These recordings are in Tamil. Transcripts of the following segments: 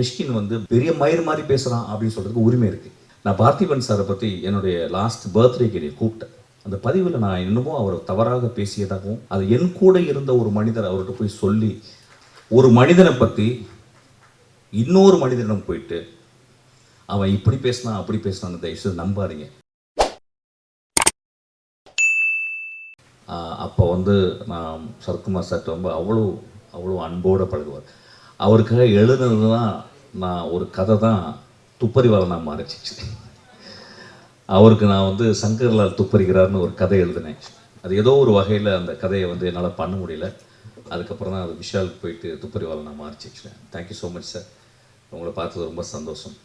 மிஷ்கின் வந்து பெரிய மயிர் மாதிரி பேசுகிறான் அப்படின்னு சொல்கிறதுக்கு உரிமை இருக்குது நான் பார்த்திபன் சாரை பற்றி என்னுடைய லாஸ்ட் பர்த்டேக்கு என்னை கூப்பிட்டேன். அந்த பதிவில் நான் இன்னமும் அவர் தவறாக பேசியதாகவும் அது என் கூட இருந்த ஒரு மனிதர் அவர்கிட்ட போய் சொல்லி ஒரு மனிதனை பற்றி இன்னொரு மனிதனிடம் போயிட்டு அவன் இப்படி பேசினான் அப்படி பேசினான்னு தயவுசெய்து நம்பாதீங்க. அப்போ வந்து நான் சரத்குமார் சார் ரொம்ப அவ்வளோ அவ்வளோ அன்போடு பழகுவார். அவருக்காக எழுதுனது தான் நான் ஒரு கதை தான் துப்பறிவாளனாக மாறிச்சிச்சு. அவருக்கு நான் வந்து சங்கர்லால் துப்பறிகிறார்னு ஒரு கதை எழுதினேன். அது ஏதோ ஒரு வகையில் அந்த கதையை வந்து என்னால் பண்ண முடியல. அதுக்கப்புறம் தான் அது விஷாலுக்கு போயிட்டு துப்பறிவாளனாக மாறிச்சிச்சு. Thank you so much sir உங்களை பார்த்தது ரொம்ப சந்தோஷம்.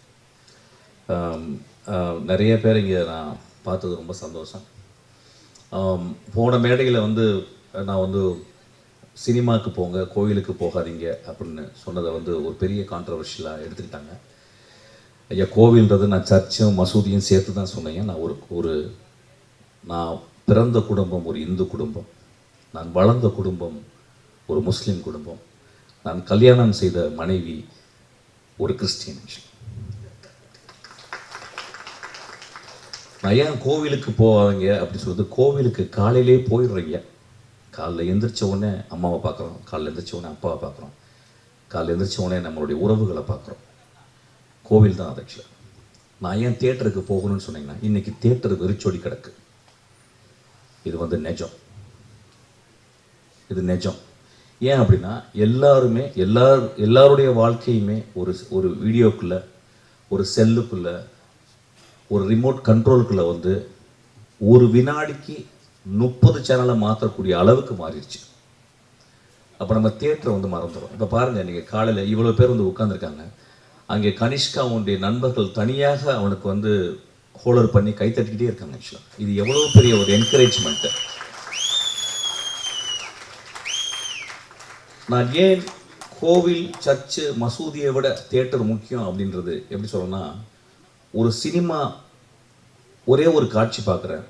நிறைய பேர் இங்கே நான் பார்த்தது ரொம்ப சந்தோஷம். போன மேடையில் வந்து நான் வந்து சினிமாவுக்கு போங்க கோயிலுக்கு போகாதீங்க அப்படின்னு சொன்னதை வந்து ஒரு பெரிய கான்ட்ரவர்ஷியலாக எடுத்துக்கிட்டாங்க. ஐயா கோவில்ன்றது நான் சர்ச்சும் மசூதியும் சேர்த்து தான் சொன்னேன் நான் ஒரு ஒரு நான் பிறந்த குடும்பம் ஒரு இந்து குடும்பம். நான் வளர்ந்த குடும்பம் ஒரு முஸ்லீம் குடும்பம். நான் கல்யாணம் செய்த மனைவி ஒரு கிறிஸ்டியன். நான் ஏன் கோவிலுக்கு போவாங்க அப்படின்னு சொல்லிட்டு கோவிலுக்கு காலையிலே போயிடுறீங்க. காலைல எந்திரிச்ச உடனே அம்மாவை பார்க்குறோம். காலைல எந்திரிச்ச உடனே அப்பாவை பார்க்குறோம். காலைல எந்திரிச்ச உடனே நம்மளுடைய உறவுகளை பார்க்குறோம். கோவில் தான் அது ஆக்சுவலாக நான் ஏன் தேட்டருக்கு போகணும்னு சொன்னீங்கன்னா இன்னைக்கு தேட்டர் வெறிச்சோடி கிடக்கு. இது வந்து நெஜம். இது நெஜம். ஏன் அப்படின்னா எல்லாருமே எல்லார் எல்லாருடைய வாழ்க்கையுமே ஒரு ஒரு வீடியோக்குள்ள ஒரு செல்லுக்குள்ள ஒரு ரிமோட் கண்ட்ரோலுக்குள்ள வந்து ஒரு வினாடிக்கு முப்பது சேனலை மாற்றக்கூடிய அளவுக்கு மாறிடுச்சு. அப்போ நம்ம தியேட்டரை வந்து மறந்துடும் இப்போ பாருங்கள் நீங்கள் காலையில் இவ்வளோ பேர் வந்து உட்காந்துருக்காங்க அங்கே கனிஷ்கா அவனுடைய நண்பர்கள் தனியாக அவனுக்கு வந்து ஹோலர் பண்ணி கை தட்டிக்கிட்டே இருக்காங்க ஆக்சுவலாக இது எவ்வளோ பெரிய ஒரு என்கரேஜ்மெண்ட்டு நான் ஏன் கோவில் சர்ச்சு மசூதியை விட தியேட்டர் முக்கியம் அப்படின்றது எப்படி சொல்லணும்னா ஒரு சினிமா ஒரே ஒரு காட்சி பார்க்குறேன்.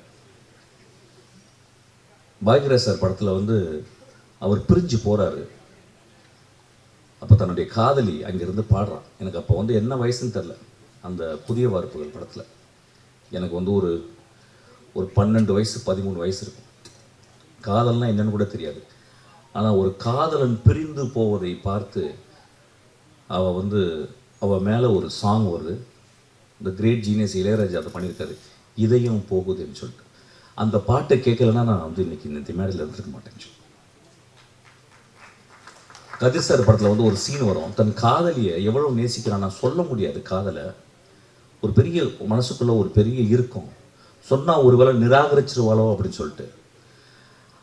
பாக்யராஜ் சார் படத்தில் வந்து அவர் பிரிஞ்சு போகிறாரு அப்போ தன்னுடைய காதலி அங்கேருந்து பாடுறான் எனக்கு அப்போ வந்து என்ன வயசுன்னு தெரில அந்த புதிய வார்ப்புகள் படத்தில். எனக்கு வந்து ஒரு ஒரு பன்னெண்டு வயசு பதிமூணு வயசு இருக்கும். காதல்னால் என்னன்னு கூட தெரியாது. ஆனால் ஒரு காதலன் பிரிந்து போவதை பார்த்து அவ வந்து அவ மேலே ஒரு சாங் வருது. இந்த கிரேட் ஜீனியஸ் இளையராஜா அதை பண்ணியிருக்காரு. இதயம் போகுதுன்னு சொல்லிட்டு. அந்த பாட்டை கேட்கலன்னா நான் வந்து இன்னைக்கு இந்த மேடையில் இருந்திருக்க மாட்டேன் சொல்லி. கதிர் சார் படத்தில் வந்து ஒரு சீன் வரும். தன் காதலியை எவ்வளவு நேசிக்கிறான் நான் சொல்ல முடியாது காதலை. ஒரு பெரிய மனசுக்குள்ள ஒரு பெரிய இருக்கும். சொன்னா ஒருவேளை நிராகரிச்சிருவாளோ அப்படின்னு சொல்லிட்டு.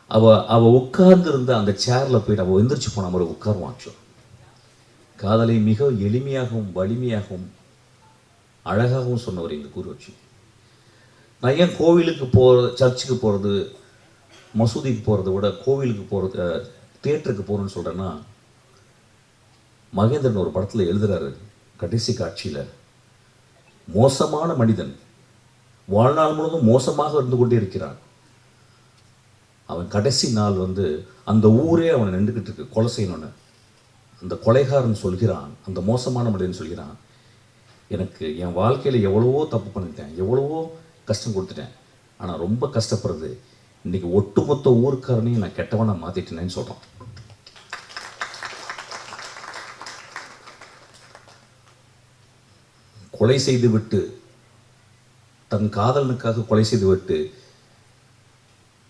அவ அவ உட்கார்ந்துருந்த அந்த சேர்ல போயிட்டு அவள் எந்திரிச்சு போன மாதிரி உட்காருவான் காதலை மிக எளிமையாகவும் வலிமையாகவும் அழகாகவும் சொன்னவர் இந்த குருவட்சி நான் ஏன் கோவிலுக்கு போகிற சர்ச்சுக்கு போகிறது மசூதிக்கு போகிறத விட கோவிலுக்கு போகிறது தியேட்டருக்கு போகிறேன்னு சொல்கிறேன்னா மகேந்திரன் ஒரு படத்தில் எழுதுகிறாரு கடைசி காட்சியில். மோசமான மனிதன். வாழ்நாள் முழுவதும் மோசமாக இருந்து கொண்டே இருக்கிறான். அவன் கடைசி நாள் வந்து அந்த ஊரே அவனை நின்றுக்கிட்டு இருக்கு கொலை செய்யணும்னு. அந்த கொலைகாரன் சொல்கிறான் அந்த மோசமான மனிதன் சொல்கிறான் எனக்கு என் வாழ்க்கையில் எவ்வளவோ தப்பு பண்ணிட்டேன் எவ்வளவோ கஷ்டம் கொடுத்துட்டேன். ஆனால் ரொம்ப கஷ்டப்படுறது இன்னைக்கு ஒட்டுமொத்த ஊருக்காரனையும் நான் கெட்டவனாக மாற்றிட்டேனேன்னு சொல்கிறான் கொலை செய்து விட்டு தன் காதலனுக்காக கொலை செய்துவிட்டு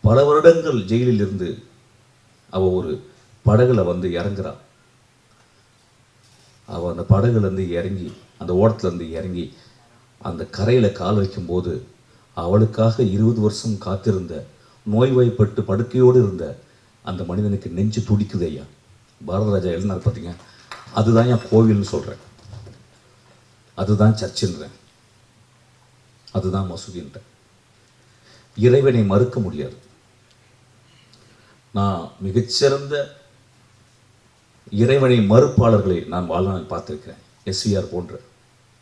பல வருடங்கள் ஜெயிலில் இருந்து அவ ஒரு படகுல வந்து இறங்குறா. அவ அந்த படகுல இருந்து இறங்கி அந்த ஓடத்துல இருந்து இறங்கி அந்த கரையில கால் வைக்கும்போது அவளுக்காக இருபது வருஷம் காத்திருந்த நோய்வாய்ப்பட்டு படுக்கையோடு இருந்த அந்த மனிதனுக்கு நெஞ்சு துடிக்குது ஐயா. பாரதராஜா எழுதினார் பார்த்தீங்க அதுதான் என் கோவில்னு சொல்றேன். அதுதான் சர்ச்சுன்றேன். அதுதான் மசூதின்றேன் இறைவனை மறுக்க முடியாது. நான் மிகச்சிறந்த இறைவனை மறுப்பாளர்களை நான் வாழ்நாள் பார்த்துருக்கிறேன். எஸ்விஆர் போன்ற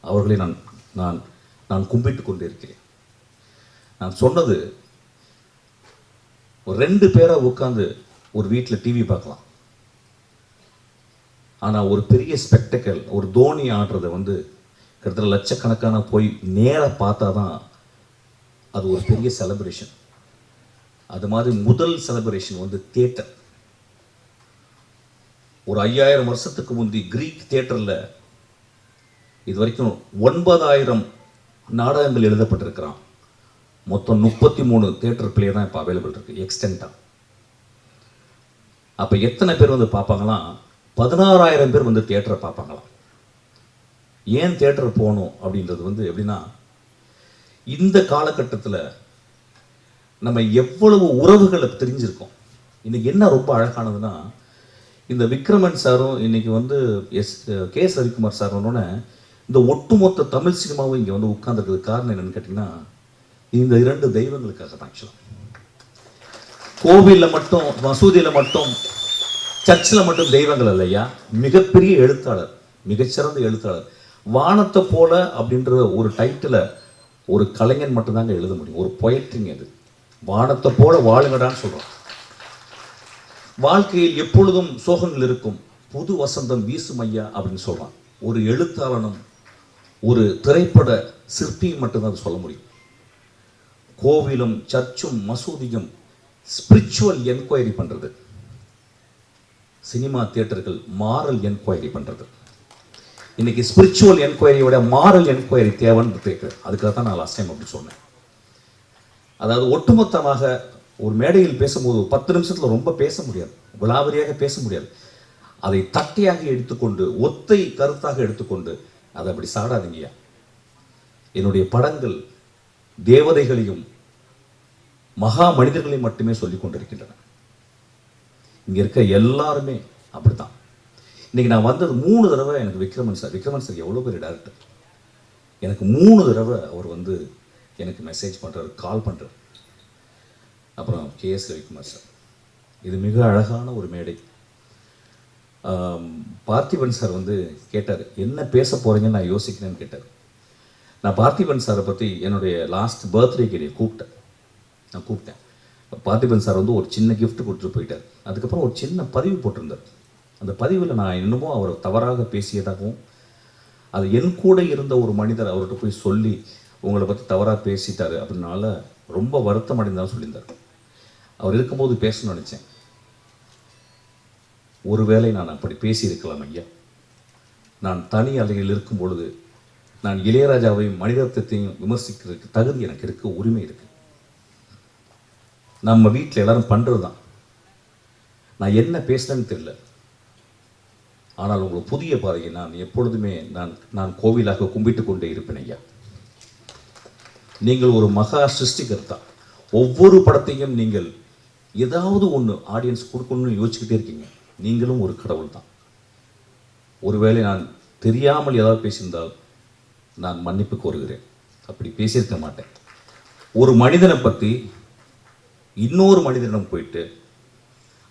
அவர்களை நான் நான் நான் கும்பிட்டு கொண்டிருக்கிறேன். நான் சொன்னது ஒரு ரெண்டு பேரை உட்காந்து ஒரு வீட்டில் டிவி பார்க்கலாம். ஆனால் ஒரு பெரிய ஸ்பெக்டக்கல் ஒரு தோனி ஆடுறத வந்து கிட்டத்தட்ட லட்சக்கணக்கான போய் நேராக பார்த்தா தான் அது ஒரு பெரிய செலப்ரேஷன் அது மாதிரி முதல் செலப்ரேஷன் வந்து தேட்டர் ஒரு ஐயாயிரம் வருஷத்துக்கு முந்தி கிரீக் தேட்டரில் இது வரைக்கும் ஒன்பதாயிரம் நாடகங்கள் எழுதப்பட்டிருக்கிறான். மொத்தம் முப்பத்தி மூணு தேட்டர் பிளே தான் இப்போ அவைலபிள் இருக்குது எக்ஸ்டென்ட்டாக அப்போ எத்தனை பேர் வந்து பார்ப்பாங்களாம் பதினாறாயிரம் பேர் வந்து தேட்டரை பார்ப்பாங்களாம். ஏன் தேட்டர் போகணும் அப்படின்றது வந்து எப்படின்னா இந்த காலகட்டத்தில் நம்ம எவ்வளவு உறவுகளை தெரிஞ்சிருக்கோம் இன்றைக்கி என்ன ரொம்ப அழகானதுன்னா இந்த விக்ரமன் சாரும் இன்னைக்கு வந்து எஸ் கே எஸ் சார் வந்தோடனே இந்த ஒட்டுமொத்த தமிழ் சினிமாவும் இங்கே வந்து உட்காந்துருக்குது காரணம் என்னென்னு கேட்டிங்கன்னா இந்த இரண்டு தெய்வங்களுக்காக தான் ஆக்சுவலாக கோவிலில் மட்டும் மசூதியில் மட்டும் சர்ச்சில் மட்டும் தெய்வங்கள் இல்லையா? மிகப்பெரிய எழுத்தாளர் மிகச்சிறந்த எழுத்தாளர். வானத்தை போல அப்படின்ற ஒரு டைட்டிலை ஒரு கலைஞன் மட்டும்தாங்க எழுத முடியும். ஒரு பொயட்ரிங் அது. வானத்தை போல வாழுங்கடான்னு சொல்கிறோம் வாழ்க்கையில் எப்பொழுதும் சோகங்கள் இருக்கும். புது வசந்தம் வீசும் ஐயா அப்படின்னு சொல்றான். ஒரு எழுத்தாளனும் ஒரு திரைப்பட சிற்பியும் மட்டும்தான் அதை சொல்ல முடியும். கோவிலும் சர்ச்சும் மசூதியும் ஸ்பிரிச்சுவல் என்கொயரி பண்ணுறது சினிமா தியேட்டர்கள் மாரல் என்கொயரி பண்ணுறது இன்னைக்கு ஸ்பிரிச்சுவல் என்கொயரியோட மாரல் என்கொயரி தேவைன்னு கேட்குறேன் அதுக்காக தான் நான் லாஸ்ட் டைம் அப்படி சொன்னேன். அதாவது ஒட்டுமொத்தமாக ஒரு மேடையில் பேசும்போது ஒரு பத்து நிமிஷத்தில் ரொம்ப பேச முடியாது. விலாவரியாக பேச முடியாது. அதை தட்டையாக எடுத்துக்கொண்டு ஒத்தை கருத்தாக எடுத்துக்கொண்டு அதை அப்படி சாடாதீங்கயா என்னுடைய படங்கள் தேவதைகளையும் மகா மனிதர்களை மட்டுமே சொல்லி கொண்டிருக்கின்றன. இங்கே இருக்க எல்லாருமே அப்படித்தான். இன்னைக்கு நான் வந்தது மூணு தடவை எனக்கு விக்ரமன் சார் விக்ரமன் சார் எவ்வளோ பெரிய டேரக்டர் எனக்கு மூணு தடவை அவர் வந்து எனக்கு மெசேஜ் பண்ணுறாரு கால் பண்ணுறாரு அப்புறம் கே எஸ் ரவிக்குமார் சார். இது மிக அழகான ஒரு மேடை. பார்த்திபன் சார் வந்து கேட்டார் என்ன பேச போகிறீங்கன்னு நான் யோசிக்கிறேன்னு கேட்டார். நான் பார்த்திபன் சாரை பற்றி என்னுடைய லாஸ்ட் பர்த்டேக்கு என்னை கூப்பிட்டேன். நான் கூப்பிட்டேன். பார்த்திபன் சார் வந்து ஒரு சின்ன கிஃப்ட் கொடுத்துட்டு போயிட்டார். அதுக்கப்புறம் ஒரு சின்ன பதிவு போட்டிருந்தார். அந்த பதிவில் நான் இன்னமும் அவர் தவறாக பேசியதாகவும் அது என் கூட இருந்த ஒரு மனிதர் அவர்கிட்ட போய் சொல்லி உங்களை பற்றி தவறாக பேசிட்டாரு அப்படின்னால ரொம்ப வருத்தம் அடைந்தாலும் சொல்லியிருந்தார். அவர் இருக்கும்போது பேசணும்னு நினச்சேன். ஒருவேளை நான் அப்படி பேசியிருக்கலாம் ஐயா. நான் தனி அலையில் இருக்கும் பொழுது நான் இளையராஜாவையும் மனிதத்தையும் விமர்சிக்கிறதுக்கு தகுதி எனக்கு இருக்க உரிமை இருக்குது நம்ம வீட்டில் எல்லாரும் பண்ணுறது தான் நான் என்ன பேசுகிறேன்னு தெரியல. ஆனால் உங்களுக்கு புதிய பாதையை நான் எப்பொழுதுமே நான் நான் கோவிலாக கும்பிட்டு கொண்டே இருப்பேன் ஐயா. நீங்கள் ஒரு மகா சிருஷ்டிகர்த்தா. ஒவ்வொரு படத்தையும் நீங்கள் ஏதாவது ஒன்று ஆடியன்ஸ் கொடுக்கணும்னு யோசிச்சுக்கிட்டே இருக்கீங்க. நீங்களும் ஒரு கடவுள் தான் ஒருவேளை நான் தெரியாமல் ஏதாவது பேசியிருந்தால் நான் மன்னிப்பு கோருகிறேன். அப்படி பேசியிருக்க மாட்டேன். ஒரு மனிதனை பற்றி இன்னொரு மனிதனிடம் போயிட்டு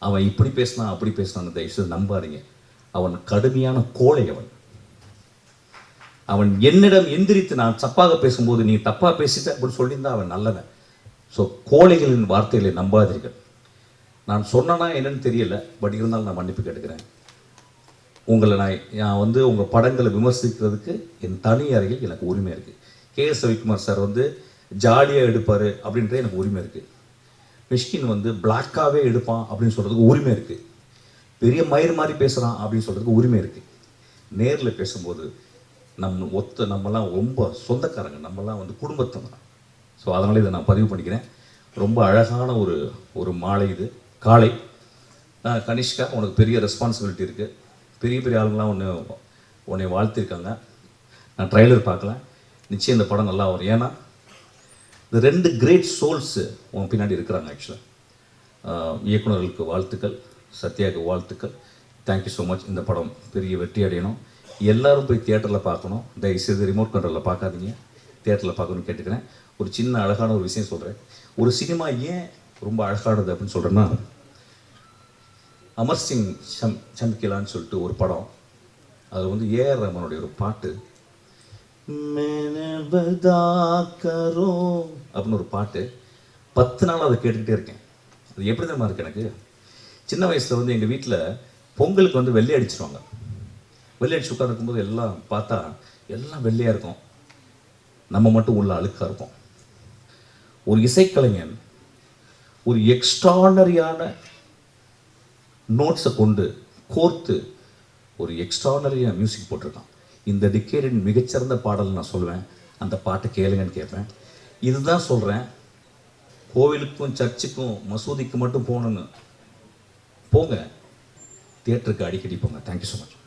அவன் இப்படி பேசினான் அப்படி பேசினான்னு தயவுசெய்து நம்பாதீங்க. அவன் கடுமையான கோழை அவன். அவன் என்னிடம் எந்திரித்து நான் தப்பாக பேசும்போது நீ தப்பாக பேசிட்ட அப்படின்னு சொல்லியிருந்தா அவன் நல்லவன். ஸோ கோழைகளின் வார்த்தைகளை நம்பாதீர்கள். நான் சொன்னனா என்னன்னு தெரியல பட் இருந்தாலும் நான் மன்னிப்பு கேட்டுக்கிறேன். உங்களை நான் நான் வந்து உங்கள் படங்களை விமர்சிக்கிறதுக்கு என் தனி அறையில் எனக்கு உரிமை இருக்குது கே எஸ் ரவிக்குமார் சார் வந்து ஜாலியாக எடுப்பார் அப்படின்றது எனக்கு உரிமை இருக்குது மிஷ்கின் வந்து பிளாக்காகவே எடுப்பான் அப்படின்னு சொல்கிறதுக்கு உரிமை இருக்குது பெரிய மயிறு மாதிரி பேசுகிறான் அப்படின்னு சொல்கிறதுக்கு உரிமை இருக்குது நேரில் பேசும்போது நம்ம ஒத்த நம்மலாம் ரொம்ப சொந்தக்காரங்க நம்மலாம் வந்து குடும்பத்தவங்க. ஸோ அதனால் இதை நான் பதிவு பண்ணிக்கிறேன். ரொம்ப அழகான ஒரு ஒரு மாலை இது. காலை. நான் கனிஷ்கா உனக்கு பெரிய ரெஸ்பான்சிபிலிட்டி இருக்குது பெரிய பெரிய ஆளுங்களாம் ஒன்று உன்னை வாழ்த்திருக்காங்க. நான் ட்ரைலர் பார்க்கல. நிச்சயம் இந்த படம் நல்லா வரும். ஏன்னா இந்த ரெண்டு கிரேட் சோல்ஸு உன் பின்னாடி இருக்கிறாங்க ஆக்சுவலாக இயக்குனர்களுக்கு வாழ்த்துக்கள் சத்யாவுக்கு வாழ்த்துக்கள். தேங்க்யூ ஸோ மச் இந்த படம் பெரிய வெற்றி அடையணும். எல்லாரும் போய் தியேட்டரில் பார்க்கணும். தயவுசெய்து ரிமோட் கண்ட்ரோலில் பார்க்காதீங்க. தியேட்டரில் பார்க்கணும்னு கேட்டுக்கிறேன். ஒரு சின்ன அழகான ஒரு விஷயம் சொல்கிறேன் ஒரு சினிமா ஏன் ரொம்ப அழகானது அப்படின்னு சொல்கிறேன்னா அமர் சிங் சம் சம்கிலான்னு சொல்லிட்டு ஒரு படம். அது வந்து ஏஆர் ரமனுடைய ஒரு பாட்டு கரோ அப்படின்னு ஒரு பாட்டு பத்து நாள் அதை கேட்டுக்கிட்டே இருக்கேன். அது எப்படி தான் இருக்கு எனக்கு? சின்ன வயசில் வந்து எங்கள் வீட்டில் பொங்கலுக்கு வந்து வெள்ளை அடிச்சிருவாங்க. வெள்ளை அடிச்சு உட்காந்து இருக்கும்போது எல்லாம் பார்த்தா எல்லாம் வெள்ளையாக இருக்கும். நம்ம மட்டும் உள்ள அழுக்காக இருக்கும். ஒரு இசைக்கலைஞன் ஒரு எக்ஸ்ட்ரானரியான நோட்ஸை கொண்டு கோர்த்து ஒரு எக்ஸ்ட்ரானரியாக மியூசிக் போட்டிருக்கான். இந்த டிக்கேடின் மிகச்சிறந்த பாடல் நான் சொல்லுவேன் அந்த பாட்டை கேளுங்கன்னு கேட்பேன். இதுதான் சொல்கிறேன் கோவிலுக்கும் சர்ச்சுக்கும் மசூதிக்கு மட்டும் போகணுன்னு போங்க. தியேட்டருக்கு அடிக்கடி போங்க. Thank you so much